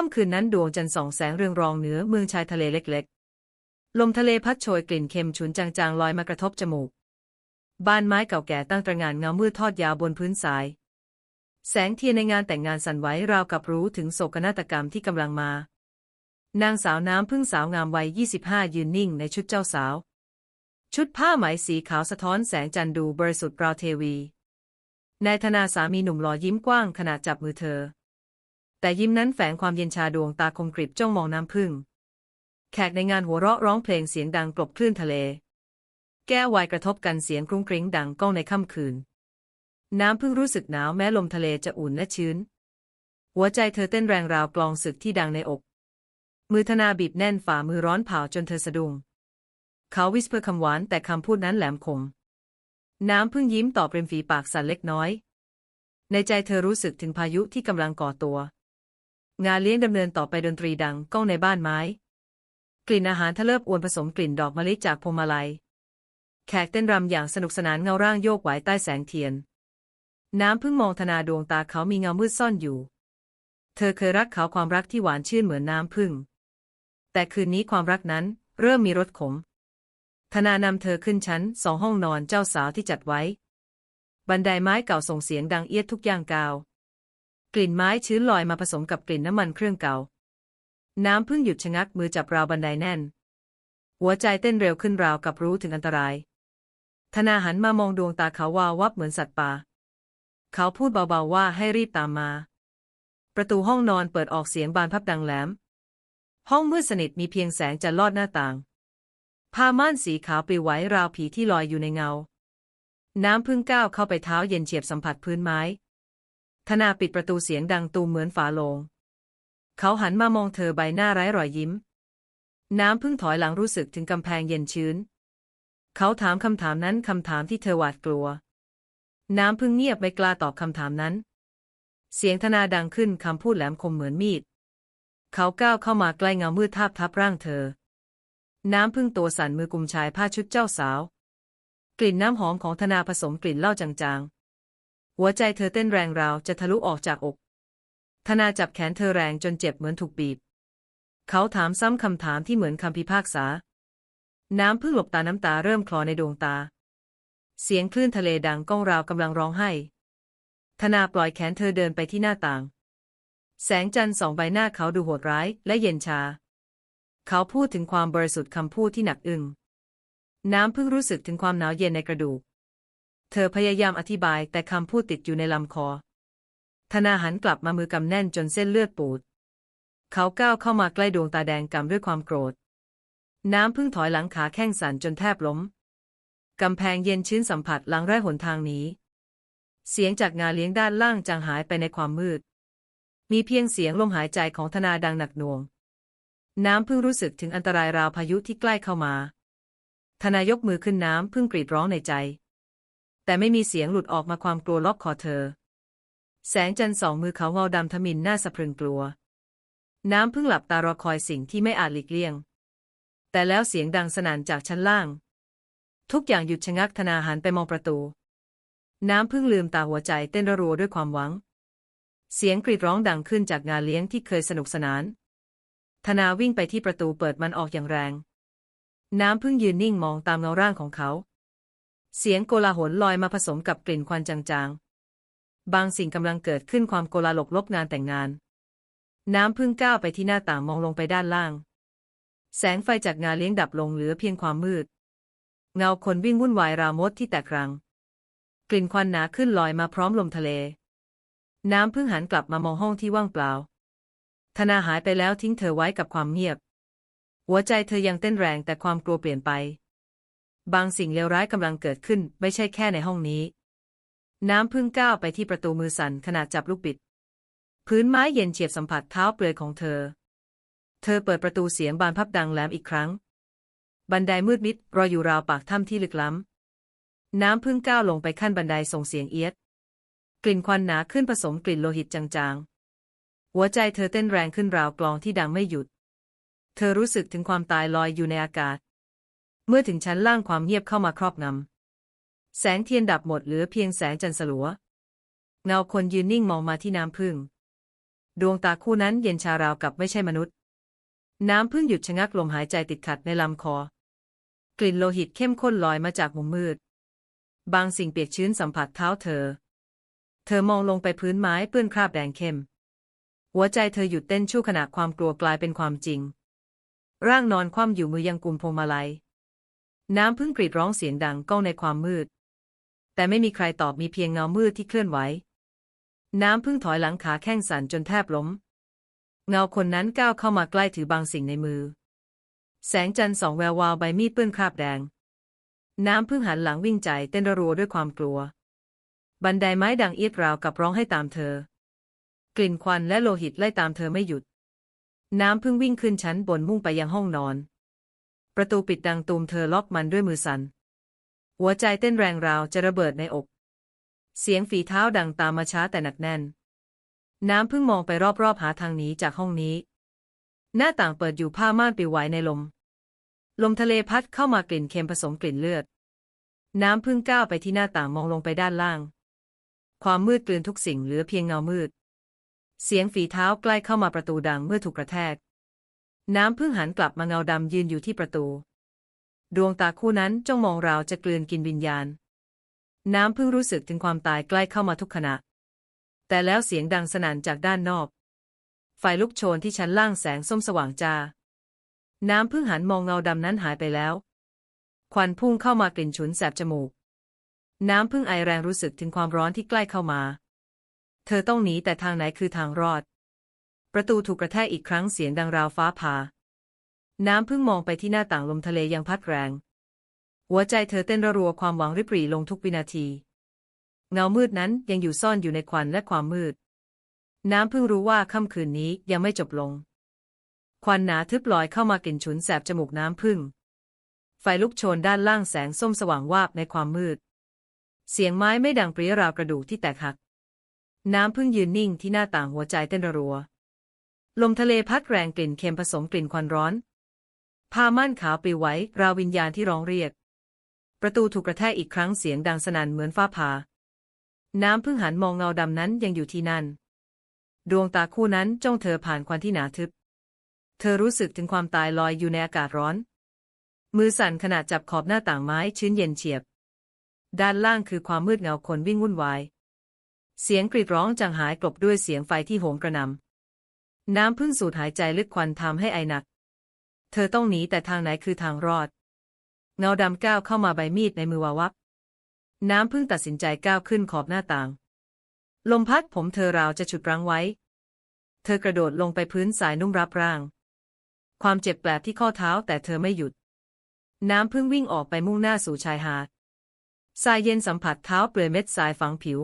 ค่ำคืนนั้นดวงจันทร์ส่องแสงเรืองรองเหนือเมืองชายทะเลเล็กๆ ลมทะเลพัดโชยกลิ่นเค็มฉุนจางๆลอยมากระทบจมูก บ้านไม้เก่าแก่ตั้งตระหง่านเงามืดทอดยาวบนพื้นทราย แสงเทียนในงานแต่งงานสั่นไหวราวกับรู้ถึงโศกนาฏกรรมที่กำลังมา นางสาวน้ำพึ่งสาวงามวัย 25 ยืนนิ่งในชุดเจ้าสาว ชุดผ้าไหมสีขาวสะท้อนแสงจันทร์ดูบริสุทธิ์ราวเทวี นายธนาสามีหนุ่มหล่อยิ้มกว้างขณะจับมือเธอ แต่ยิ้มนั้นแฝงความเย็นชาดวงตาคมกริบจ้องมองน้ำพึ่ง แขกในงานหัวเราะร้องเพลงเสียงดังกลบคลื่นทะเล แก้ววายกระทบกันเสียงกรุ้งกริ้งดังก้องในค่ำคืน น้ำพึ่งรู้สึกหนาวแม้ลมทะเลจะอุ่นและชื้น หัวใจเธอเต้นแรงราวกลองศึกที่ดังในอก มือธนาบีบแน่นฝ่ามือร้อนเผาจนเธอสะดุ้งเขาวิสเพอร์คำหวานแต่คำพูดนั้นแหลมคม น้ำพึ่งยิ้มตอบเริมฝีปากสั่นเล็กน้อย ในใจเธอรู้สึกถึงพายุที่กำลังก่อตัว งานเลี้ยงดำเนินต่อไปดนตรีดังก้องในบ้านไม้ กลิ่นอาหารทะเลิบอวนผสมกลิ่นดอกมะลิจากพวงมาลัย แขกเต้นรำอย่างสนุกสนานเงาร่างโยกไหวใต้แสงเทียน น้ำพึ่งมองธนาดวงตาเขามีเงามืดซ่อนอยู่ เธอเคยรักเขาความรักที่หวานชื่นเหมือนน้ำพึ่ง แต่คืนนี้ความรักนั้นเริ่มมีรสขม ธนานำเธอขึ้นชั้นสองห้องนอนเจ้าสาวที่จัดไว้ บันไดไม้เก่าส่งเสียงดังเอียดทุกย่างก้าว กลิ่นไม้ชื้นลอยมาผสมกับกลิ่นน้ำมันเครื่องเก่า น้ำพึ่งหยุดชะงักมือจับราวบันไดแน่น หัวใจเต้นเร็วขึ้นราวกับรู้ถึงอันตราย ธนาหันมามองดวงตาเขาวาววับเหมือนสัตว์ป่า เขาพูดเบาๆว่าให้รีบตามมา ประตูห้องนอนเปิดออกเสียงบานพับดังแหลม ห้องมืดสนิทมีเพียงแสงจันทร์ลอดหน้าต่าง ผ้าม่านสีขาวปลิวไหวราวผีที่ลอยอยู่ในเงา น้ำพึ่งก้าวเข้าไปเท้าเย็นเฉียบสัมผัสพื้นไม้ ธนาปิดประตูเสียงดังตูมเหมือนฝาโลง เขาหันมามองเธอใบหน้าไร้รอยยิ้ม น้ำพึ่งถอยหลังรู้สึกถึงกำแพงเย็นชื้น เขาถามคำถามนั้นคำถามที่เธอหวาดกลัว น้ำพึ่งเงียบไม่กล้าตอบคำถามนั้น เสียงธนาดังขึ้นคำพูดแหลมคมเหมือนมีด เขาก้าวเข้ามาใกล้เงามืดทาบทับร่างเธอ น้ำพึ่งตัวสั่นมือกุมชายผ้าชุดเจ้าสาว กลิ่นน้ำหอมของธนาผสมกลิ่นเหล้าจางๆ หัวใจเธอเต้นแรงราวจะทะลุออกจากอกธนาจับแขนเธอแรงจนเจ็บเหมือนถูกบีบ เขาถามซ้ำคำถามที่เหมือนคำพิพากษา น้ำพึ่งหลบตาน้ำตาเริ่มคลอในดวงตา เสียงคลื่นทะเลดังก้องราวกำลังร้องไห้ ธนาปล่อยแขนเธอเดินไปที่หน้าต่าง แสงจันทร์สองใบหน้าเขาดูโหดร้ายและเย็นชา เขาพูดถึงความบริสุทธิ์คำพูดที่หนักอึ้งน้ำพิ่งรู้สึกถึงความหนาวเย็นในกระดูก เธอพยายามอธิบายแต่คำพูดติดอยู่ในลำคอ ธนาหันกลับมามือกำแน่นจนเส้นเลือดปูด เขาก้าวเข้ามาใกล้ดวงตาแดงกำด้วยความโกรธ น้ำพึ่งถอยหลังขาแข้งสั่นจนแทบล้ม กำแพงเย็นชื้นสัมผัสหลังไร้หนทางหนี้เสียงจากงานเลี้ยงด้านล่างจางหายไปในความมืด มีเพียงเสียงลมหายใจของธนาดังหนักหน่วง น้ำพึ่งรู้สึกถึงอันตรายราวพายุที่ใกล้เข้ามา ธนายกมือขึ้นน้ำพึ่งกรีดร้องในใจ แต่ไม่มีเสียงหลุดออกมาความกลัวล็อกคอเธอ แสงจันทร์สองมือเขาเงาดำทมินหน้าสะพรึงกลัว น้ำพึ่งหลับตารอคอยสิ่งที่ไม่อาจหลีกเลี่ยง แต่แล้วเสียงดังสนั่นจากชั้นล่าง ทุกอย่างหยุดชะงักธนาหันไปมองประตู น้ำพึ่งลืมตาหัวใจเต้นระรัวด้วยความหวัง เสียงกรีดร้องดังขึ้นจากงานเลี้ยงที่เคยสนุกสนาน ธนาวิ่งไปที่ประตูเปิดมันออกอย่างแรง น้ำพึ่งยืนนิ่งมองตามเงาร่างของเขา เสียงโกลาหลลอยมาผสมกับกลิ่นควันจางๆ บางสิ่งกำลังเกิดขึ้นความโกลาหลกลบงานแต่งงาน น้ำพึ่งก้าวไปที่หน้าต่างมองลงไปด้านล่าง แสงไฟจากงานเลี้ยงดับลงเหลือเพียงความมืด เงาคนวิ่งวุ่นวายราวมดที่แตกรัง กลิ่นควันหนาขึ้นลอยมาพร้อมลมทะเล น้ำพึ่งหันกลับมามองห้องที่ว่างเปล่า ธนาหายไปแล้วทิ้งเธอไว้กับความเงียบ หัวใจเธอยังเต้นแรงแต่ความกลัวเปลี่ยนไป บางสิ่งเลวร้ายกำลังเกิดขึ้นไม่ใช่แค่ในห้องนี้ น้ำพึ่งก้าวไปที่ประตูมือสั่นขณะจับลูกบิด พื้นไม้เย็นเฉียบสัมผัสเท้าเปลือยของเธอ เธอเปิดประตูเสียงบานพับดังแหลมอีกครั้ง บันไดมืดมิดรออยู่ราวปากถ้ำที่ลึกล้ำ น้ำพึ่งก้าวลงไปขั้นบันไดส่งเสียงเอียด กลิ่นควันหนาขึ้นผสมกลิ่นโลหิตจางๆ หัวใจเธอเต้นแรงขึ้นราวกลองที่ดังไม่หยุด เธอรู้สึกถึงความตายลอยอยู่ในอากาศ เมื่อถึงชั้นล่างความเงียบเข้ามาครอบงำ แสงเทียนดับหมดเหลือเพียงแสงจันทร์สลัว เงาคนยืนนิ่งมองมาที่น้ำพึ่ง ดวงตาคู่นั้นเย็นชาราวกับไม่ใช่มนุษย์ น้ำพึ่งหยุดชะงักลมหายใจติดขัดในลำคอ กลิ่นโลหิตเข้มข้นลอยมาจากมุมมืด บางสิ่งเปียกชื้นสัมผัสเท้าเธอ เธอมองลงไปพื้นไม้เปื้อนคราบแดงเข้ม หัวใจเธอหยุดเต้นชั่วขณะความกลัวกลายเป็นความจริง ร่างนอนคว่ำอยู่มือยังกุมพวงมาลัย น้ำพึ่งกรีดร้องเสียงดังก้องในความมืด แต่ไม่มีใครตอบมีเพียงเงามืดที่เคลื่อนไหว น้ำพึ่งถอยหลังขาแข้งสั่นจนแทบล้ม เงาคนนั้นก้าวเข้ามาใกล้ถือบางสิ่งในมือ แสงจันทร์ส่องแวววาวใบมีดเปื้อนคราบแดง น้ำพึ่งหันหลังวิ่งใจเต้นระรัวด้วยความกลัว บันไดไม้ดังเอียดราวกับร้องให้ตามเธอ กลิ่นควันและโลหิตไล่ตามเธอไม่หยุด น้ำพึ่งวิ่งขึ้นชั้นบนมุ่งไปยังห้องนอน ประตูปิดดังตูมเธอล็อกมันด้วยมือสัน่น หัวใจเต้นแรงราวจะระเบิดในอก เสียงฝีเท้าดังตามมาช้าแต่หนักแน่น น้ำพึ่งมองไปรอบๆหาทางหนีจากห้องนี้ หน้าต่างเปิดอยู่ผ้าม่านปิวไหวในลม ลมทะเลพัดเข้ามากลิ่นเค็มผสมกลิ่นเลือด น้ำพึ่งก้าวไปที่หน้าต่างมองลงไปด้านล่าง ความมืดกลืนทุกสิ่งเหลือเพียงเงามืด เสียงฝีเท้าใกล้เข้ามาประตูดังเมื่อถูกกระแทก น้ำพึ่งหันกลับมาเงาดำยืนอยู่ที่ประตู ดวงตาคู่นั้นจ้องมองราวจะกลืนกินวิญญาณ น้ำพึ่งรู้สึกถึงความตายใกล้เข้ามาทุกขณะ แต่แล้วเสียงดังสนั่นจากด้านนอก ไฟลุกโชนที่ชั้นล่างแสงส้มสว่างจ้า น้ำพึ่งหันมองเงาดำนั้นหายไปแล้ว ควันพุ่งเข้ามากลิ่นฉุนแสบจมูก น้ำพึ่งไอแรงรู้สึกถึงความร้อนที่ใกล้เข้ามา เธอต้องหนีแต่ทางไหนคือทางรอด ประตูถูกกระแทกอีกครั้งเสียงดังราวฟ้าผ่า น้ำพึ่งมองไปที่หน้าต่างลมทะเลยังพัดแรง หัวใจเธอเต้นระรัวความหวังริบหรี่ลงทุกวินาที เงามืดนั้นยังอยู่ซ่อนอยู่ในควันและความมืด น้ำพึ่งรู้ว่าค่ำคืนนี้ยังไม่จบลง ควันหนาทึบลอยเข้ามากลิ่นฉุนแสบจมูกน้ำพึ่ง ไฟลุกโชนด้านล่างแสงส้มสว่างวาบในความมืด เสียงไม้ไม่ดังปรีราวกระดูกที่แตกหัก น้ำพึ่งยืนนิ่งที่หน้าต่างหัวใจเต้นระรัว ลมทะเลพัดแรงกลิ่นเค็มผสมกลิ่นควันร้อนผ้าม่านขาวปลิวไหวราววิญญาณที่ร้องเรียก ประตูถูกกระแทกอีกครั้งเสียงดังสนั่นเหมือนฟ้าผ่า น้ำพึ่งหันมองเงาดำนั้นยังอยู่ที่นั่น ดวงตาคู่นั้นจ้องเธอผ่านควันที่หนาทึบ เธอรู้สึกถึงความตายลอยอยู่ในอากาศร้อน มือสั่นขณะจับขอบหน้าต่างไม้ชื้นเย็นเฉียบ ด้านล่างคือความมืดเงาคนวิ่งวุ่นวาย เสียงกรีดร้องจางหายกลบด้วยเสียงไฟที่โหมกระหนำ น้ำพึ่งสูดหายใจลึกควันทำให้ไอหนัก เธอต้องหนีแต่ทางไหนคือทางรอด เงาดำก้าวเข้ามาใบมีดในมือวาวับ น้ำพึ่งตัดสินใจก้าวขึ้นขอบหน้าต่าง ลมพัดผมเธอราวจะฉุดรั้งไว้ เธอกระโดดลงไปพื้นสายนุ่มรับร่าง ความเจ็บแปลบที่ข้อเท้าแต่เธอไม่หยุด น้ำพึ่งวิ่งออกไปมุ่งหน้าสู่ชายหาดทรายเย็นสัมผัสเท้าเปลือยเม็ดทรายฝังผิว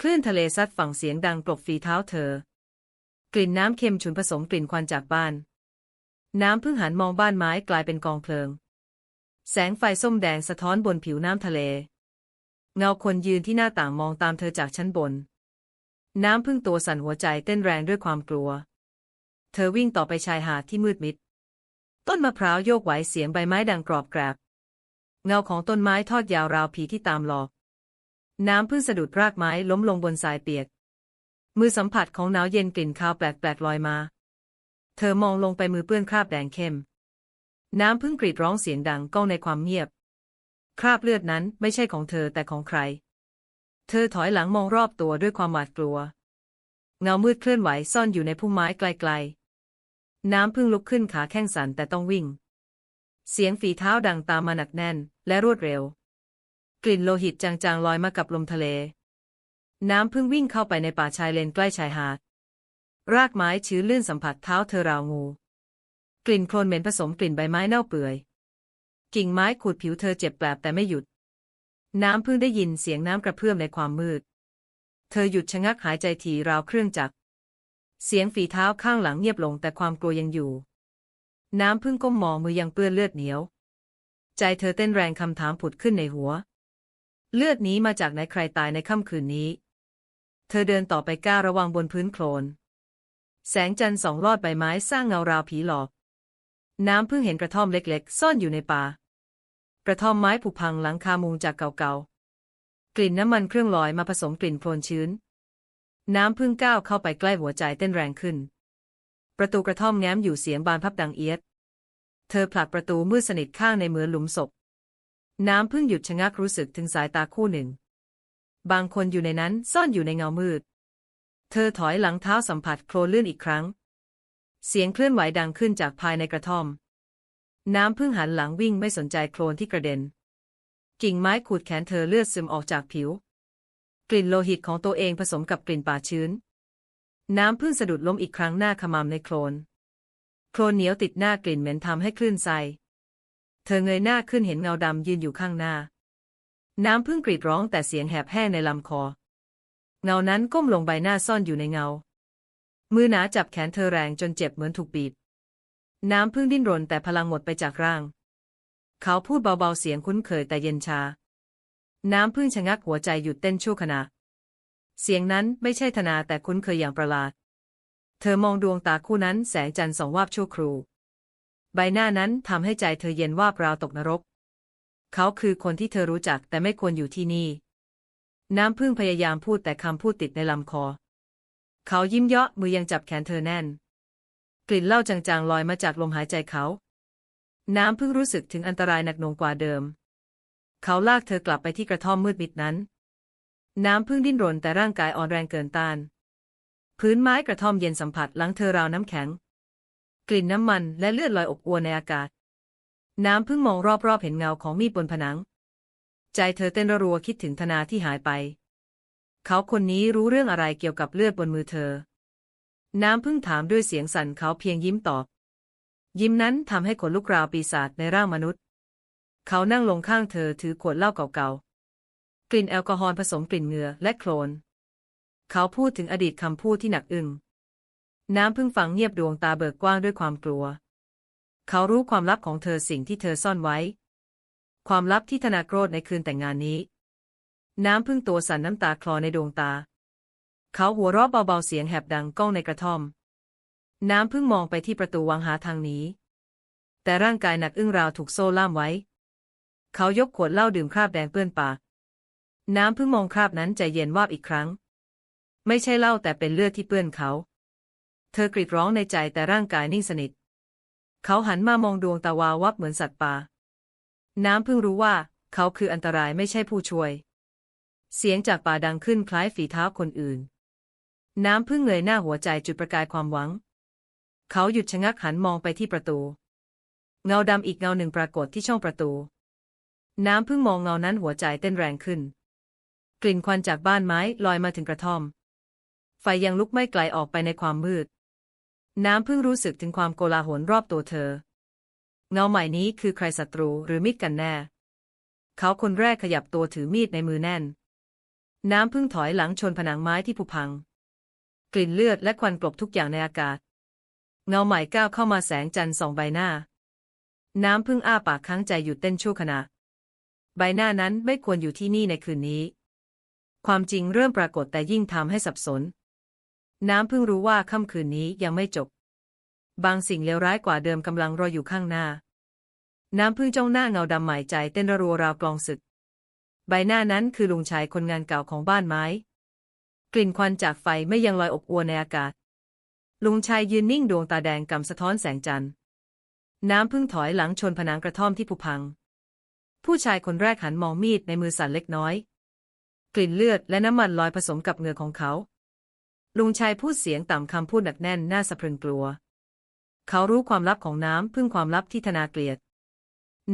คลื่นทะเลซัดฝั่งเสียงดังกลบฝีเท้าเธอ กลิ่นน้ำเค็มฉุนผสมกลิ่นควันจากบ้าน น้ำพึ่งหันมองบ้านไม้กลายเป็นกองเพลิง แสงไฟส้มแดงสะท้อนบนผิวน้ำทะเล เงาคนยืนที่หน้าต่างมองตามเธอจากชั้นบน น้ำพึ่งตัวสั่นหัวใจเต้นแรงด้วยความกลัว เธอวิ่งต่อไปชายหาดที่มืดมิด ต้นมะพร้าวโยกไหวเสียงใบไม้ดังกรอบแกรบ เงาของต้นไม้ทอดยาวราวผีที่ตามหลอก น้ำพึ่งสะดุดรากไม้ล้มลงบนทรายเปียก มือสัมผัสของหนาวเย็นกลิ่นคาวแปลกๆลอยมา เธอมองลงไปมือเปื้อนคราบแดงเข้ม น้ำพึ่งกรีดร้องเสียงดังก้องในความเงียบ คราบเลือดนั้นไม่ใช่ของเธอแต่ของใคร เธอถอยหลังมองรอบตัวด้วยความหวาดกลัว เงามืดเคลื่อนไหวซ่อนอยู่ในพุ่มไม้ไกลๆ น้ำพึ่งลุกขึ้นขาแข้งสั่นแต่ต้องวิ่ง เสียงฝีเท้าดังตามมาหนักแน่นและรวดเร็ว กลิ่นโลหิตจางๆลอยมากับลมทะเล น้ำพึ่งวิ่งเข้าไปในป่าชายเลนใกล้ชายหาด รากไม้ชื้นลื่นสัมผัสเท้าเธอราวงู กลิ่นโคลนเหม็นผสมกลิ่นใบไม้เน่าเปื่อย กิ่งไม้ขูดผิวเธอเจ็บแปลบแต่ไม่หยุด น้ำพึ่งได้ยินเสียงน้ำกระเพื่อมในความมืด เธอหยุดชะงักหายใจทีราวเครื่องจักร เสียงฝีเท้าข้างหลังเงียบลงแต่ความกลัวยังอยู่ น้ำพึ่งก้มมองมือยังเปื้อนเลือดเหนียว ใจเธอเต้นแรงคำถามผุดขึ้นในหัว เลือดนี้มาจากไหนใครตายในค่ำคืนนี้ เธอเดินต่อไปก้าวระวังบนพื้นโคลน แสงจันทร์ส่องลอดใบไม้สร้างเงาราวผีหลอก น้ำพึ่งเห็นกระท่อมเล็กๆ ซ่อนอยู่ในป่า กระท่อมไม้ผุพังหลังคามุงจากเก่าๆ กลิ่นน้ำมันเครื่องลอยมาผสมกลิ่นโคลนชื้น น้ำพึ่งก้าวเข้าไปใกล้หัวใจเต้นแรงขึ้น ประตูกระท่อมแง้มอยู่เสียงบานพับดังเอียด เธอผลักประตูมืดสนิทข้างในเหมือนหลุมศพ น้ำพึ่งหยุดชะงักรู้สึกถึงสายตาคู่หนึ่ง บางคนอยู่ในนั้นซ่อนอยู่ในเงามืด เธอถอยหลังเท้าสัมผัสโคลนลื่นอีกครั้ง เสียงเคลื่อนไหวดังขึ้นจากภายในกระท่อม น้ำพึ่งหันหลังวิ่งไม่สนใจโคลนที่กระเด็น กิ่งไม้ขูดแขนเธอเลือดซึมออกจากผิว กลิ่นโลหิตของตัวเองผสมกับกลิ่นป่าชื้น น้ำพึ่งสะดุดล้มอีกครั้งหน้าขมำในโคลน โคลนเหนียวติดหน้ากลิ่นเหม็นทำให้คลื่นไสเธอเงยหน้าขึ้นเห็นเงาดำยืนอยู่ข้างหน้า น้ำพึ่งกรีดร้องแต่เสียงแหบแห้งในลำคอ เงานั้นก้มลงใบหน้าซ่อนอยู่ในเงา มือหนาจับแขนเธอแรงจนเจ็บเหมือนถูกบีบ น้ำพึ่งดิ้นรนแต่พลังหมดไปจากร่าง เขาพูดเบาๆเสียงคุ้นเคยแต่เย็นชา น้ำพึ่งชะงักหัวใจหยุดเต้นชั่วขณะ เสียงนั้นไม่ใช่ธนาแต่คุ้นเคยอย่างประหลาด เธอมองดวงตาคู่นั้นแสงจันทร์ส่องวาบชั่วครูใบหน้านั้นทำให้ใจเธอเย็นวาบราวตกนรก เขาคือคนที่เธอรู้จักแต่ไม่ควรอยู่ที่นี่ น้ำพึ่งพยายามพูดแต่คำพูดติดในลำคอ เขายิ้มเยาะมือยังจับแขนเธอแน่น กลิ่นเหล้าจางๆลอยมาจากลมหายใจเขา น้ำพึ่งรู้สึกถึงอันตรายหนักหน่วงกว่าเดิม เขาลากเธอกลับไปที่กระท่อมมืดมิดนั้น น้ำพึ่งดิ้นรนแต่ร่างกายอ่อนแรงเกินต้าน พื้นไม้กระท่อมเย็นสัมผัสหลังเธอราวน้ำแข็ง กลิ่นน้ำมันและเลือดลอยอบอวนในอากาศ น้ำพึ่งมองรอบๆเห็นเงาของมีดบนผนัง ใจเธอเต้นรัวคิดถึงธนาที่หายไป เขาคนนี้รู้เรื่องอะไรเกี่ยวกับเลือดบนมือเธอ น้ำพึ่งถามด้วยเสียงสั่นเขาเพียงยิ้มตอบ ยิ้มนั้นทำให้ขนลุกราวปีศาจในร่างมนุษย์ เขานั่งลงข้างเธอถือขวดเหล้าเก่าๆ กลิ่นแอลกอฮอล์ผสมกลิ่นเหงื่อและโคลน เขาพูดถึงอดีตคำพูดที่หนักอึ้งน้ำพึ่งฟังเงียบดวงตาเบิกกว้างด้วยความกลัว เขารู้ความลับของเธอสิ่งที่เธอซ่อนไว้ ความลับที่ธนาโกรธในคืนแต่งงานนี้ น้ำพึ่งตัวสั่นน้ำตาคลอในดวงตา เขาหัวเราะเบาๆเสียงแหบดังก้องในกระท่อม น้ำพึ่งมองไปที่ประตูวังหาทางหนี้แต่ร่างกายหนักอึ้งราวถูกโซ่ล่ามไว้ เขายกขวดเหล้าดื่มคราบแดงเปื้อนปาก น้ำพึ่งมองคราบนั้นใจเย็นวาบอีกครั้ง ไม่ใช่เหล้าแต่เป็นเลือดที่เปื้อนเขา เธอกรีดร้องในใจแต่ร่างกายนิ่งสนิท เขาหันมามองดวงตาวาววับเหมือนสัตว์ป่า น้ำพึ่งรู้ว่า เขาคืออันตรายไม่ใช่ผู้ช่วย เสียงจากป่าดังขึ้นคล้ายฝีเท้าคนอื่น น้ำพึ่งเงยหน้าหัวใจจุดประกายความหวัง เขาหยุดชะงักหันมองไปที่ประตู เงาดำอีกเงาหนึ่งปรากฏที่ช่องประตู น้ำพึ่งมองเงานั้นหัวใจเต้นแรงขึ้น กลิ่นควันจากบ้านไม้ลอยมาถึงกระท่อม ไฟยังลุกไม้ไกลออกไปในความมืด น้ำพึ่งรู้สึกถึงความโกลาหลรอบตัวเธอ เงาใหม่นี้คือใครศัตรูหรือมิตรกันแน่ เขาคนแรกขยับตัวถือมีดในมือแน่น น้ำพึ่งถอยหลังชนผนังไม้ที่ผุพัง กลิ่นเลือดและควันกลบทุกอย่างในอากาศ เงาใหม่ก้าวเข้ามาแสงจันทร์ส่องใบหน้า น้ำพึ่งอ้าปากค้างใจหยุดเต้นชั่วขณะ ใบหน้านั้นไม่ควรอยู่ที่นี่ในคืนนี้ ความจริงเริ่มปรากฏแต่ยิ่งทำให้สับสน น้ำพึ่งรู้ว่าค่ำคืนนี้ยังไม่จบ บางสิ่งเลวร้ายกว่าเดิมกำลังรออยู่ข้างหน้า น้ำพึ่งจ้องหน้าเงาดำหมายใจเต้นระรัวราวกลองศึก ใบหน้านั้นคือลุงชายคนงานเก่าของบ้านไม้ กลิ่นควันจากไฟไม่ยังลอยอบอวนในอากาศ ลุงชายยืนนิ่งดวงตาแดงกำสะท้อนแสงจันทร์ น้ำพึ่งถอยหลังชนผนังกระท่อมที่ผุพัง ผู้ชายคนแรกหันมองมีดในมือสั่นเล็กน้อย กลิ่นเลือดและน้ำมันลอยผสมกับเหงื่อของเขา ลุงชายพูดเสียงต่ำคำพูดหนักแน่นน่าสะพรึงกลัว เขารู้ความลับของน้ำพึ่งความลับที่ธนาเกลียด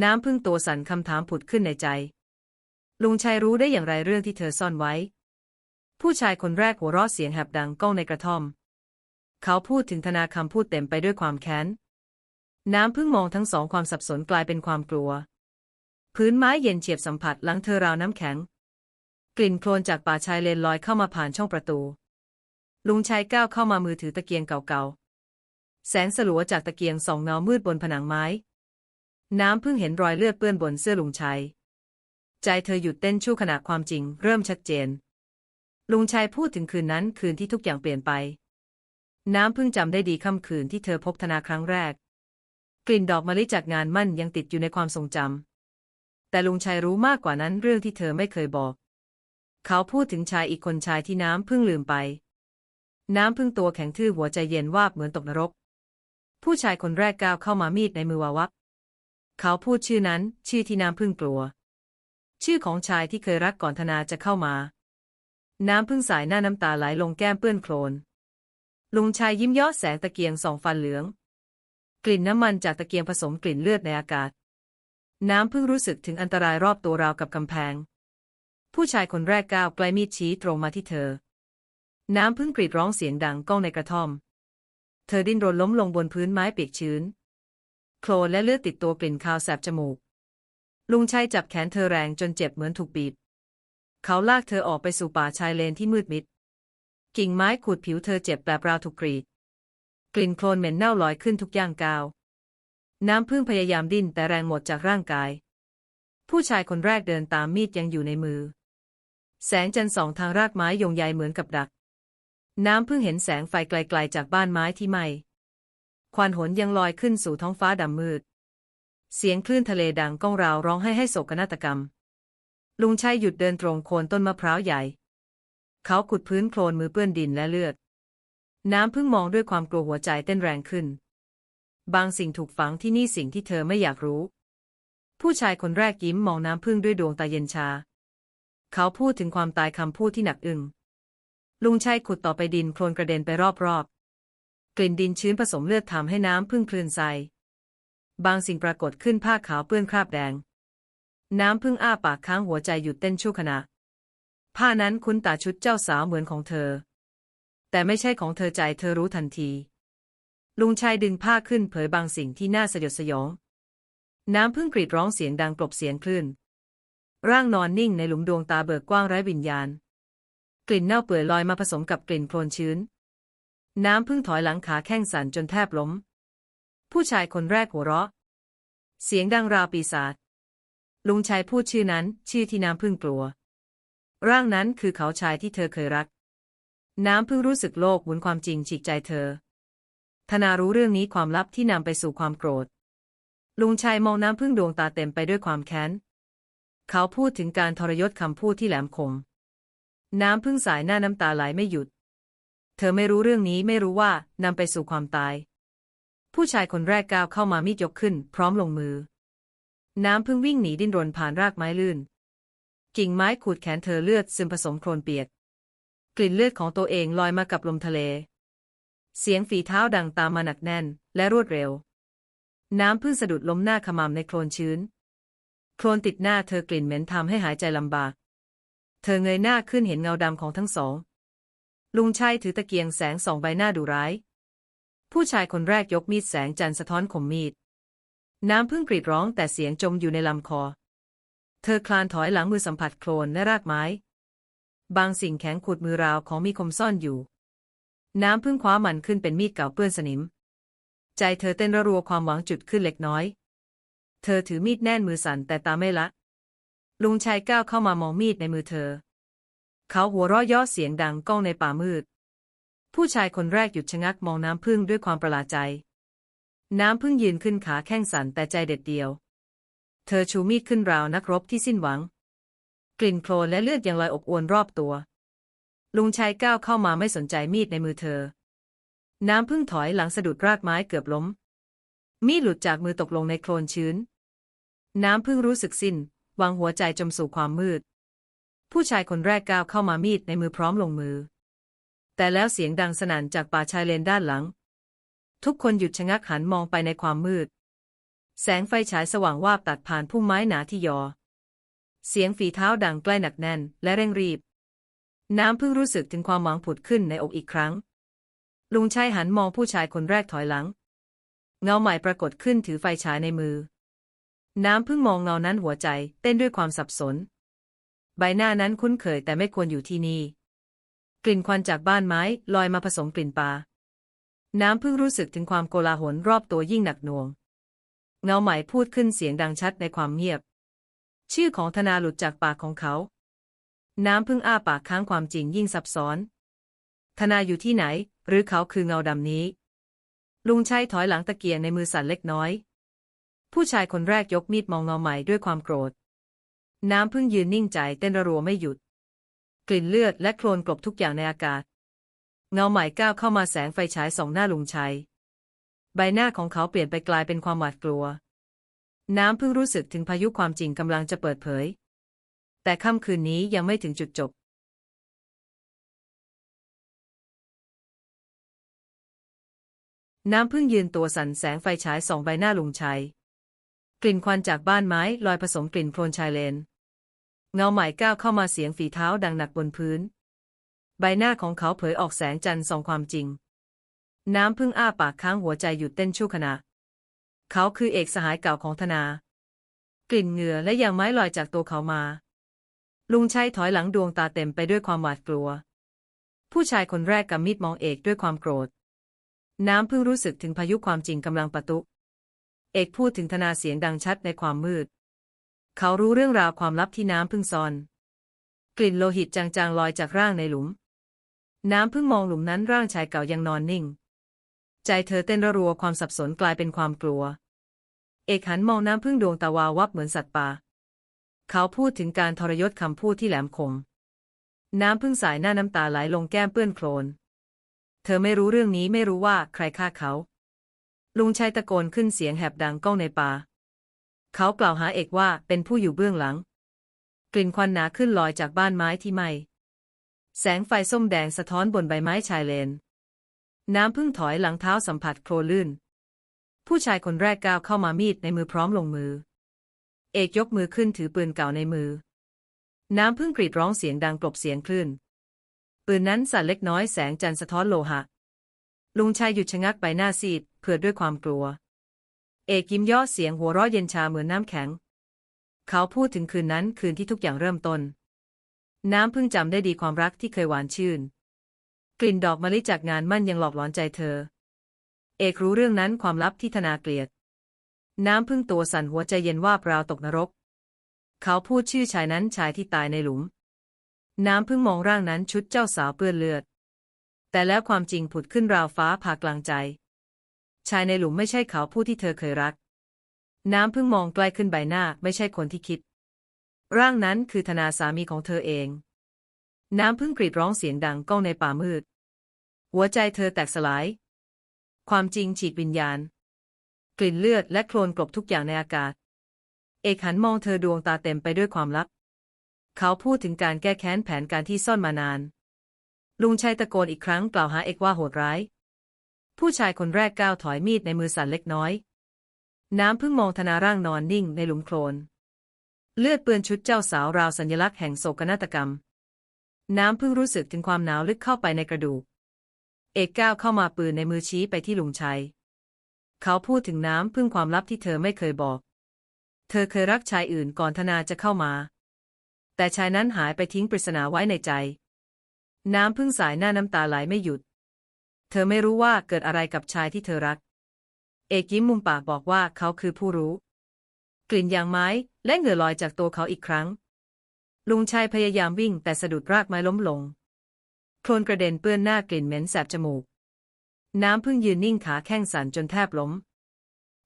น้ำพึ่งตัวสั่นคำถามผุดขึ้นในใจ ลุงชายรู้ได้อย่างไรเรื่องที่เธอซ่อนไว้ ผู้ชายคนแรกหัวเราะเสียงแหบดังก้องในกระท่อม เขาพูดถึงธนาคำพูดเต็มไปด้วยความแค้น น้ำพึ่งมองทั้งสองความสับสนกลายเป็นความกลัว พื้นไม้เย็นเฉียบสัมผัสหลังเธอราวน้ำแข็ง กลิ่นโคลนจากป่าชายเลนลอยเข้ามาผ่านช่องประตู ลุงชายก้าวเข้ามามือถือตะเกียงเก่าๆ แสงสลัวจากตะเกียงส่องเงามืดบนผนังไม้ น้ำเพึ่งเห็นรอยเลือดเปื้อนบนเสื้อลุงชัยใจเธอหยุดเต้นชั่วขณะความจริง เริ่มชัดเจน ลุงชัยพูดถึงคืนนั้นคืนที่ทุกอย่างเปลี่ยนไป น้ำเพึ่งจำได้ดีค่ำคืนที่เธอพบธนาครั้งแรก กลิ่นดอกมะลิจากงานมั่นยังติดอยู่ในความทรงจำแต่ลุงชัยรู้มากกว่านั้นเรื่องที่เธอไม่เคยบอก เขาพูดถึงชายอีกคนชายที่น้ำเพึ่งลืมไป น้ำพึ่งตัวแข็งทื่อหัวใจเย็นวาบเหมือนตกนรก ผู้ชายคนแรกก้าวเข้ามามีดในมือวาวับ เขาพูดชื่อนั้น ชื่อที่น้ำพึ่งกลัว ชื่อของชายที่เคยรักก่อนธนาจะเข้ามา น้ำพึ่งสายหน้าน้ำตาไหลลงแก้มเปื้อนโคลน ลุงชายยิ้มยาะแสงตะเกียงสองฟันเหลือง กลิ่นน้ำมันจากตะเกียงผสมกลิ่นเลือดในอากาศ น้ำพึ่งรู้สึกถึงอันตรายรอบตัวราวกับกำแพง ผู้ชายคนแรกก้าวใกลมีดชี้ตรงมาที่เธอ น้ำพึ่งกรีดร้องเสียงดังก้องในกระท่อม เธอดิ้นรนล้มลงบนพื้นไม้เปียกชื้น โคลนและเลือดติดตัวกลิ่นคาวแสบจมูก ลุงชัยจับแขนเธอแรงจนเจ็บเหมือนถูกบีบ เขาลากเธอออกไปสู่ป่าชายเลนที่มืดมิด กิ่งไม้ขูดผิวเธอเจ็บแบบราวถูกกรีด กลิ่นโคลนเหม็นเน่าลอยขึ้นทุกย่างก้าว น้ำพึ่งพยายามดิ้นแต่แรงหมดจากร่างกาย ผู้ชายคนแรกเดินตามมีดยังอยู่ในมือ แสงจันทร์สองทางรากไม้ยงใยเหมือนกับดัก น้ำเพึ่งเห็นแสงไฟไกลๆจากบ้านไม้ที่ไหมควันหนยังลอยขึ้นสู่ท้องฟ้าดำมืด เสียงคลื่นทะเลดังก้องราวร้องให้ให้โศกนาฏกรรม ลุงชัยหยุดเดินตรงโคนต้นมะพร้าวใหญ่ เขาขุดพื้นโคลนมือเปื้อนดินและเลือด น้ำพึ่งมองด้วยความกลัวหัวใจเต้นแรงขึ้น บางสิ่งถูกฝังที่นี่สิ่งที่เธอไม่อยากรู้ ผู้ชายคนแรกยิ้มมองน้ำพึ่งด้วยดวงตาเย็นชา เขาพูดถึงความตายคำพูดที่หนักอึ้ง ลุงชัยขุดต่อไปดินโคลนกระเด็นไปรอบๆ กลิ่นดินชื้นผสมเลือดทำให้น้ำพึ่งคลื่นไสบางสิ่งปรากฏขึ้นผ้าขาวเปื้อนคราบแดง น้ำพึ่งอ้าปากค้างหัวใจหยุดเต้นชั่วขณะ ผ้านั้นคุ้นตาชุดเจ้าสาวเหมือนของเธอ แต่ไม่ใช่ของเธอใจเธอรู้ทันที ลุงชายดึงผ้าขึ้นเผยบางสิ่งที่น่าสยดสยอง น้ำพึ่งกรีดร้องเสียงดังกลบเสียงคลื่น ร่างนอนนิ่งในหลุมดวงตาเบิกกว้างไร้วิญญาณ กลิ่นเน่าเปื่อยลอยมาผสมกับกลิ่นโคลนชื้น น้ำพึ่งถอยหลังขาแข้งสั่นจนแทบล้ม ผู้ชายคนแรกหัวเราะ เสียงดังราวปีศาจลุงชายพูดชื่อนั้น ชื่อที่น้ำพึ่งกลัว ร่างนั้นคือเขาชายที่เธอเคยรัก น้ำพึ่งรู้สึกโลกหมุนความจริงฉีกใจเธอ ธนารู้เรื่องนี้ความลับที่นำไปสู่ความโกรธ ลุงชายมองน้ำพึ่งดวงตาเต็มไปด้วยความแค้น เขาพูดถึงการทรยศคำพูดที่แหลมคม น้ำพึ่งสายหน้าน้ำตาไหลไม่หยุด เธอไม่รู้เรื่องนี้ไม่รู้ว่านำไปสู่ความตาย ผู้ชายคนแรกก้าวเข้ามามีดยกขึ้น พร้อมลงมือ น้ำพึ่งวิ่งหนีดิ้นรนผ่านรากไม้ลื่น กิ่งไม้ขูดแขนเธอเลือดซึมผสมโคลนเปียก กลิ่นเลือดของตัวเองลอยมากับลมทะเล เสียงฝีเท้าดังตามมาหนักแน่น และรวดเร็ว น้ำพึ่งสะดุดล้มหน้าขมำในโคลนชื้น โคลนติดหน้าเธอกลิ่นเหม็นทำให้หายใจลำบาก เธอเงยหน้าขึ้นเห็นเงาดำของทั้งสอง ลุงชัยถือตะเกียงแสงสองใบหน้าดุร้าย ผู้ชายคนแรกยกมีดแสงจันทร์สะท้อนคมมีด น้ำพึ่งกรีดร้องแต่เสียงจมอยู่ในลำคอ เธอคลานถอยหลังมือสัมผัสโคลนและรากไม้ บางสิ่งแข็งขูดมือราวของมีคมซ่อนอยู่ น้ำพึ่งคว้ามันขึ้นเป็นมีดเก่าเปื้อนสนิม ใจเธอเต้นระรัวความหวังจุดขึ้นเล็กน้อย เธอถือมีดแน่นมือสั่นแต่ตาไม่ละ ลุงชัยก้าวเข้ามามองมีดในมือเธอ เขาหัวเราะย่อเสียงดังก้องในป่ามืด ผู้ชายคนแรกหยุดชะงักมองน้ำพึ่งด้วยความประหลาดใจ น้ำพึ่งยืนขึ้นขาแข้งสั่นแต่ใจเด็ดเดียว เธอชูมีดขึ้นราวนักรบที่สิ้นหวัง กลิ่นโคลนและเลือดยังลอยอบอวนรอบตัว ลุงชัยก้าวเข้ามาไม่สนใจมีดในมือเธอ น้ำพึ่งถอยหลังสะดุดรากไม้เกือบล้ม มีดหลุดจากมือตกลงในโคลนชื้น น้ำพึ่งรู้สึกสิ้น วางหัวใจจมสู่ความมืด ผู้ชายคนแรกก้าวเข้ามามีดในมือพร้อมลงมือ แต่แล้วเสียงดังสนั่นจากป่าชายเลนด้านหลัง ทุกคนหยุดชะงักหันมองไปในความมืด แสงไฟฉายสว่างวาบตัดผ่านพุ่มไม้หนาที่ยอ เสียงฝีเท้าดังใกล้หนักแน่นและเร่งรีบ น้ำพึ่งรู้สึกถึงความหวังผุดขึ้นในอกอีกครั้ง ลุงชัยหันมองผู้ชายคนแรกถอยหลัง เงาใหม่ปรากฏขึ้นถือไฟฉายในมือ น้ำพึ่งมองเงานั้นหัวใจ เต้นด้วยความสับสน ใบหน้านั้นคุ้นเคยแต่ไม่ควรอยู่ที่นี่ กลิ่นควันจากบ้านไม้ลอยมาผสมกลิ่นปลาน้ำพึ่งรู้สึกถึงความโกลาหลรอบตัวยิ่งหนักหน่วง เงาใหม่พูดขึ้นเสียงดังชัดในความเงียบ ชื่อของธนาหลุดจากปากของเขา น้ำพึ่งอ้าปากค้างความจริงยิ่งซับซ้อน ธนาอยู่ที่ไหน หรือเขาคือเงาดำนี้ ลุงชัยถอยหลังตะเกียงในมือสั่นเล็กน้อย ผู้ชายคนแรกยกมีดมองเงาใหม่ด้วยความโกรธ น้ำพึ่งยืนนิ่งใจเต้นระรัวไม่หยุด กลิ่นเลือดและโคลนกลบทุกอย่างในอากาศ เงาใหม่ก้าวเข้ามาแสงไฟฉายส่องหน้าลุงชัย ใบหน้าของเขาเปลี่ยนไปกลายเป็นความหวาดกลัว น้ำพิ่งรู้สึกถึงพายุความจริงกำลังจะเปิดเผย แต่ค่ำคืนนี้ยังไม่ถึงจุดจบน้ำพึ่งยืนตัวสั่นแสงไฟฉายส่องใบหน้าลุงชัย กลิ่นควันจากบ้านไม้ลอยผสมกลิ่นโคลนชายเลน เงาใหม่ก้าวเข้ามาเสียงฝีเท้าดังหนักบนพื้น ใบหน้าของเขาเผยออกแสงจันทร์ส่องความจริง น้ำพึ่งอ้าปากค้างหัวใจหยุดเต้นชั่วขณะ เขาคือเอกสหายเก่าของธนา กลิ่นเหงื่อและยางไม้ลอยจากตัวเขามา ลุงชัยถอยหลังดวงตาเต็มไปด้วยความหวาดกลัว ผู้ชายคนแรกกำมีดมองเอกด้วยความโกรธ น้ำพิ่งรู้สึกถึงพายุความจริงกำลังประตุ เอกพูดถึงธนาเสียงดังชัดในความมืด เขารู้เรื่องราวความลับที่น้ำพึ่งซ่อน กลิ่นโลหิตจางๆลอยจากร่างในหลุม น้ำพึ่งมองหลุมนั้นร่างชายเก่ายังนอนนิ่ง ใจเธอเต้นระรัวความสับสนกลายเป็นความกลัว เอกหันมองน้ำพึ่งดวงตาวาววับเหมือนสัตว์ป่า เขาพูดถึงการทรยศคำพูดที่แหลมคม น้ำพึ่งสายหน้าน้ำตาไหลลงแก้มเปื้อนโคลน เธอไม่รู้เรื่องนี้ไม่รู้ว่าใครฆ่าเขา ลุงชัยตะโกนขึ้นเสียงแหบดังก้องในป่า เขากล่าวหาเอกว่าเป็นผู้อยู่เบื้องหลัง กลิ่นควันหนาขึ้นลอยจากบ้านไม้ที่ไหมแสงไฟส้มแดงสะท้อนบนใบไม้ชายเลน น้ำพึ่งถอยหลังเท้าสัมผัสโคลนลื่น ผู้ชายคนแรกก้าวเข้ามามีดในมือพร้อมลงมือ เอกยกมือขึ้นถือปืนเก่าในมือ น้ำพึ่งกรีดร้องเสียงดังกลบเสียงคลื่น ปืนนั้นสั่นเล็กน้อยแสงจันทร์สะท้อนโลหะ ลุงชายหยุดชะงักใบหน้าซีดเพื่อด้วยความกลัว เอกยิ้มย่อเสียงหัวเราะเย็นชาเหมือนน้ำแข็ง เขาพูดถึงคืนนั้นคืนที่ทุกอย่างเริ่มต้น น้ำพึ่งจำได้ดีความรักที่เคยหวานชื่น กลิ่นดอกมะลิจากงานมั่นยังหลอกหลอนใจเธอ เอกรู้เรื่องนั้นความลับที่ธนาเกลียด น้ำพึ่งตัวสั่นหัวใจเย็นว่าเปล่าตกนรก เขาพูดชื่อชายนั้นชายที่ตายในหลุม น้ำพึ่งมองร่างนั้นชุดเจ้าสาวเปื้อนเลือด แต่แล้วความจริงผุดขึ้นราวฟ้าผ่ากลางใจ ชายในหลุมไม่ใช่เขาผู้ที่เธอเคยรัก น้ำพึ่งมองใกล้ขึ้นใบหน้าไม่ใช่คนที่คิด ร่างนั้นคือธนาสามีของเธอเอง น้ำพึ่งกรีดร้องเสียงดังก้องในป่ามืด หัวใจเธอแตกสลาย ความจริงฉีกวิญญาณ กลิ่นเลือดและโคลนกลบทุกอย่างในอากาศ เอกหันมองเธอดวงตาเต็มไปด้วยความลับ เขาพูดถึงการแก้แค้นแผนการที่ซ่อนมานาน ลุงชัยตะโกนอีกครั้งกล่าวหาเอกว่าโหดร้าย ผู้ชายคนแรกก้าวถอยมีดในมือสั่นเล็กน้อย น้ำพึ่งมองธนาร่างนอนนิ่งในหลุมโคลน เลือดเปื้อนชุดเจ้าสาวราวสัญลักษณ์แห่งโศกนาฏกรรม น้ำพึ่งรู้สึกถึงความหนาวลึกเข้าไปในกระดูก เอกก้าวเข้ามาปืนในมือชี้ไปที่ลุงชัย เขาพูดถึงน้ำพึ่งความลับที่เธอไม่เคยบอก เธอเคยรักชายอื่นก่อนธนาจะเข้ามา แต่ชายนั้นหายไปทิ้งปริศนาไว้ในใจ น้ำพึ่งสายหน้าน้ำตาไหลไม่หยุด เธอไม่รู้ว่าเกิดอะไรกับชายที่เธอรัก เอกยิ้มมุมปากบอกว่าเขาคือผู้รู้ กลิ่นยางไม้และเหงื่อลอยจากตัวเขาอีกครั้ง ลุงชายพยายามวิ่งแต่สะดุดรากไม้ล้มลง โคลนกระเด็นเปื้อนหน้ากลิ่นเหม็นแสบจมูก น้ำพึ่งยืนนิ่งขาแข้งสั่นจนแทบล้ม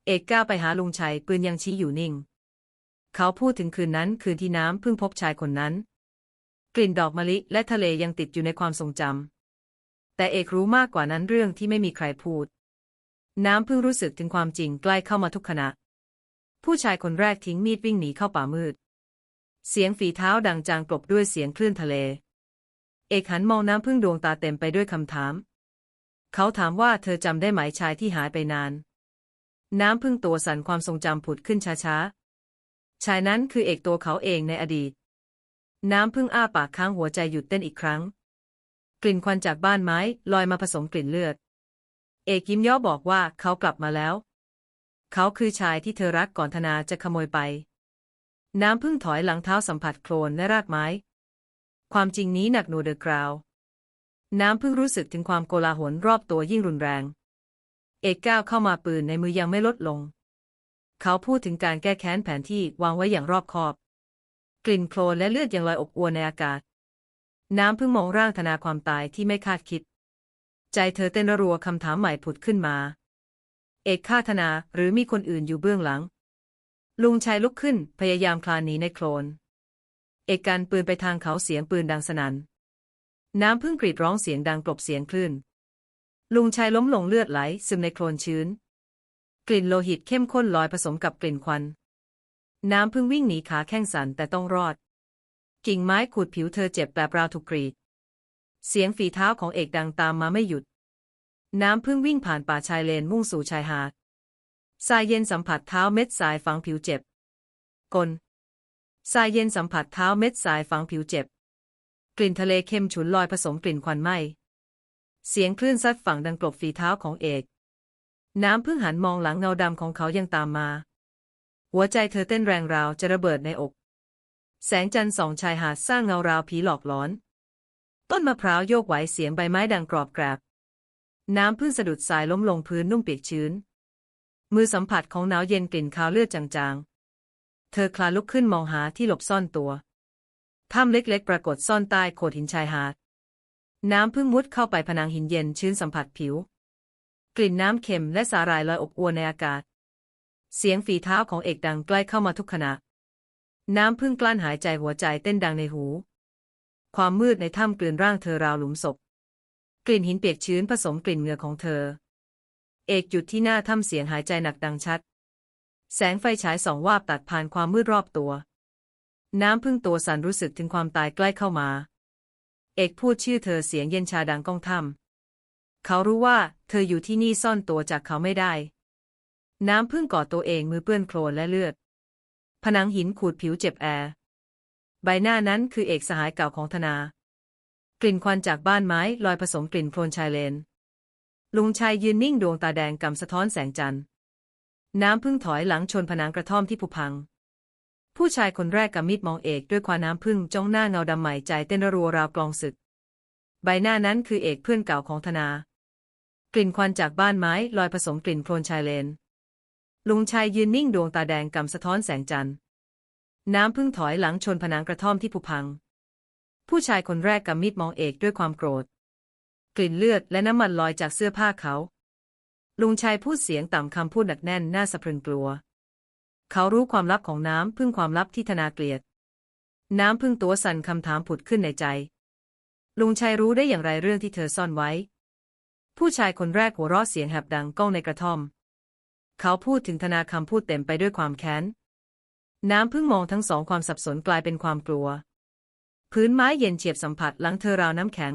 เอกก้าวไปหาลุงชัยปืนยังชี้อยู่นิ่ง เขาพูดถึงคืนนั้นคืนที่น้ำพึ่งพบชายคนนั้น ลิ่นดอกมะลิและทะเลยังติดอยู่ในความทรงจำ แต่เอกรู้มากกว่านั้นเรื่องที่ไม่มีใครพูด น้ำพึ่งรู้สึกถึงความจริงใกล้เข้ามาทุกขณะ ผู้ชายคนแรกทิ้งมีดวิ่งหนีเข้าป่ามืด เสียงฝีเท้าดังจางกลบด้วยเสียงคลื่นทะเล เอกหันมองน้ำพึ่งดวงตาเต็มไปด้วยคำถาม เขาถามว่าเธอจำได้ไหมชายที่หายไปนาน น้ำพึ่งตัวสั่นความทรงจำผุดขึ้นช้าๆ ชายนั้นคือเอกตัวเขาเองในอดีต น้ำพึ่งอ้าปากค้างหัวใจหยุดเต้นอีกครั้ง กลิ่นควันจากบ้านไม้ลอยมาผสมกลิ่นเลือด เอกยิ้มย่อบอกว่าเขากลับมาแล้ว เขาคือชายที่เธอรักก่อนธนาจะขโมยไป น้ำพึ่งถอยหลังเท้าสัมผัสโคลนและรากไม้ ความจริงนี้หนักหน่วงเดอะกราว น้ำพึ่งรู้สึกถึงความโกลาหลรอบตัวยิ่งรุนแรง เอกก้าวเข้ามาปืนในมือยังไม่ลดลง เขาพูดถึงการแก้แค้นแผนที่วางไว้อย่างรอบคอบ กลิ่นโคลนและเลือดยังลอยอบอวนในอากาศ น้ำพึ่งมองร่างธนาความตายที่ไม่คาดคิด ใจเธอเต้นระรัวคำถามใหม่ผุดขึ้นมา เอกฆ่าธนาหรือมีคนอื่นอยู่เบื้องหลัง ลุงชายลุกขึ้นพยายามคลานหนีในโคลน เอกการปืนไปทางเขาเสียงปืนดังสนัน่น น้ำพึ่งกรีดร้องเสียงดังกลบเสียงคลื่น ลุงชายล้มลงเลือดไหลซึมในโคลนชื้น กลิ่นโลหิตเข้มข้นลอยผสมกับกลิ่นควัน น้ำพึ่งวิ่งหนีขาแข้งสันแต่ต้องรอด กิ่งไม้ขูดผิวเธอเจ็บแบบราวถูกกรีด เสียงฝีเท้าของเอกดังตามมาไม่หยุด น้ำพึ่งวิ่งผ่านป่าชายเลนมุ่งสู่ชายหาดทรายเย็นสัมผัสเท้าเม็ดทรายฝังผิวเจ็บ กลทรายเย็นสัมผัสเท้าเม็ดทรายฝังผิวเจ็บ กลิ่นทะเลเค็มฉุนลอยผสมกลิ่นควันไหมเสียงคลื่นซัดฝั่งดังกลบฝีเท้าของเอก น้ำพึ่งหันมองหลังเงาดำของเขายังตามมา หัวใจเธอเต้นแรงราวจะระเบิดในอก แสงจันทร์สองชายหาดสร้างเงาราวผีหลอกหลอน ต้นมะพร้าวโยกไหวเสียงใบไม้ดังกรอบแกรบ น้ำพึ่งสะดุดสายล้มลงพื้นนุ่มเปียกชื้น มือสัมผัสของหนาวเย็นกลิ่นคาวเลือดจางๆ เธอคลานลุกขึ้นมองหาที่หลบซ่อนตัว ถ้ำเล็กๆ ปรากฏซ่อนใต้โขดหินชายหาด น้ำพึ่งมุดเข้าไปผนังหินเย็นชื้นสัมผัสผิว กลิ่นน้ำเค็มและสาหร่ายลอยอบอวนในอากาศ เสียงฝีเท้าของเอกดังใกล้เข้ามาทุกขณะ น้ำพึ่งกลั้นหายใจหัวใจเต้นดังในหู ความมืดในถ้ำกลืนร่างเธอราวหลุมศพ กลิ่นหินเปียกชื้นผสมกลิ่นเหงื่อของเธอ เอกหยุดที่หน้าถ้ำเสียงหายใจหนักดังชัด แสงไฟฉายส่องวาบตัดผ่านความมืดรอบตัว น้ำพึ่งตัวสั่นรู้สึกถึงความตายใกล้เข้ามา เอกพูดชื่อเธอเสียงเย็นชาดังก้องถ้ำเขารู้ว่าเธออยู่ที่นี่ซ่อนตัวจากเขาไม่ได้ น้ำพึ่งกอดตัวเองมือเปื้อนโคลนและเลือด ผนังหินขูดผิวเจ็บแอ ใบหน้านั้นคือเอกสหายเก่าของธนา กลิ่นควันจากบ้านไม้ลอยผสมกลิ่นโคลนชายเลน ลุงชายยืนนิ่งดวงตาแดงกำสะท้อนแสงจันทร์ น้ำพึ่งถอยหลังชนผนังกระท่อมที่ผุพัง ผู้ชายคนแรกกำมีดมองเอกด้วยความน้ำพึ่งจ้องหน้าเงาดำใหม่ใจเต้นระรัวราวกลองศึก ใบหน้านั้นคือเอกเพื่อนเก่าของธนา กลิ่นควันจากบ้านไม้ลอยผสมกลิ่นโคลนชายเลน ลุงชายยืนนิ่งดวงตาแดงกำสะท้อนแสงจันทร์ น้ำพึ่งถอยหลังชนผนังกระท่อมที่ผุพัง ผู้ชายคนแรกกำมีดมองเอกด้วยความโกรธ กลิ่นเลือดและน้ำมันลอยจากเสื้อผ้าเขา ลุงชายพูดเสียงต่ำคำพูดหนักแน่นน่าสะพรึงกลัว เขารู้ความลับของน้ำพึ่งความลับที่ธนาเกลียด น้ำพึ่งตัวสั่นคำถามผุดขึ้นในใจ ลุงชายรู้ได้อย่างไรเรื่องที่เธอซ่อนไว้ ผู้ชายคนแรกหัวเราะเสียงแหบดังก้องในกระท่อม เขาพูดถึงธนาคำพูดเต็มไปด้วยความแค้น น้ำพึ่งมองทั้งสองความสับสนกลายเป็นความกลัว พื้นไม้เย็นเฉียบสัมผัสหลังเธอราวน้ำแข็ง